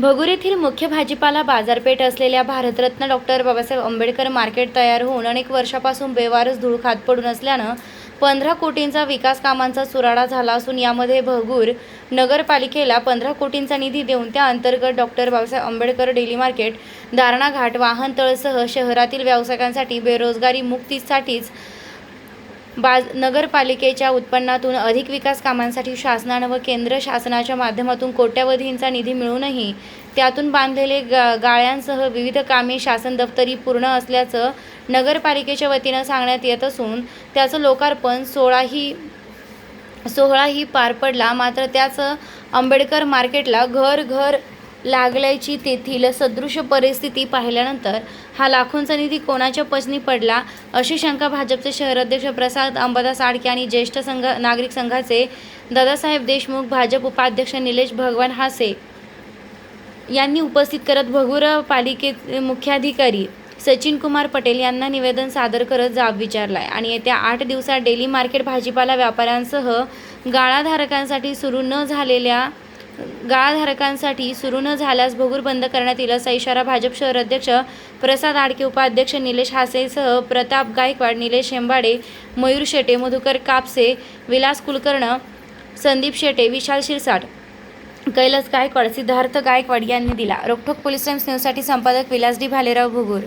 भगूर येथील मुख्य भाजीपाला बाजारपेठ असलेल्या भारतरत्न डॉक्टर बाबासाहेब आंबेडकर मार्केट तयार होऊन अनेक वर्षापासून बेवारस धूळ खात पडून असल्यानं पंधरा कोटींचा विकास कामांचा चुराडा झाला असून यामध्ये भगूर नगरपालिकेला पंधरा कोटींचा निधी देऊन त्या अंतर्गत doctor Babasaheb Ambedkar daily market Darna ghat वाहनतळसह शहरातील व्यावसायिकांसाठी बेरोजगारी मुक्तीसाठीच बाज नगरपालिकेच्या उत्पन्नातून अधिक विकास कामांसाठी शासनानं व केंद्र शासनाच्या माध्यमातून कोट्यवधींचा निधी मिळूनही त्यातून बांधलेले गा गाळ्यांसह विविध कामे शासन दफ्तरी पूर्ण असल्याचं नगरपालिकेच्या वतीनं सांगण्यात येत असून त्याचं लोकार्पण सोळाही सोहळाही पार पडला. मात्र त्याचं आंबेडकर मार्केटला घर घर लागल्याची तेथील सदृश परिस्थिती पाहिल्यानंतर हा लाखोंचा निधी कोणाच्या पचनी पडला अशी शंका भाजपचे शहराध्यक्ष प्रसाद अंबादास आडके आणि ज्येष्ठ संघ नागरिक संघाचे दादासाहेब देशमुख भाजप उपाध्यक्ष निलेश भगवान हासे यांनी उपस्थित करत भगूर पालिके मुख्याधिकारी सचिन कुमार पटेल यांना निवेदन सादर करत जाब विचारलाय. आणि येत्या आठ दिवसात डेली मार्केट भाजीपाला व्यापाऱ्यांसह गाळाधारकांसाठी सुरू न झालेल्या गाळाधारकांसाठी सुरू न झाल्यास भोगूर बंद करण्यात येईल असा इशारा भाजप शहर अध्यक्ष प्रसाद आडके उपाध्यक्ष निलेश हासेसह प्रताप गायकवाड निलेश हेंबाडे मयूर शेटे मधुकर कापसे विलास कुलकर्ण संदीप शेटे विशाल शिरसाट कैलास गायकवाड सिद्धार्थ गायकवाड यांनी दिला. रोखोक पोलीस टाइम्स न्यूजसाठी संपादक विलास डी भालेराव भोगूर.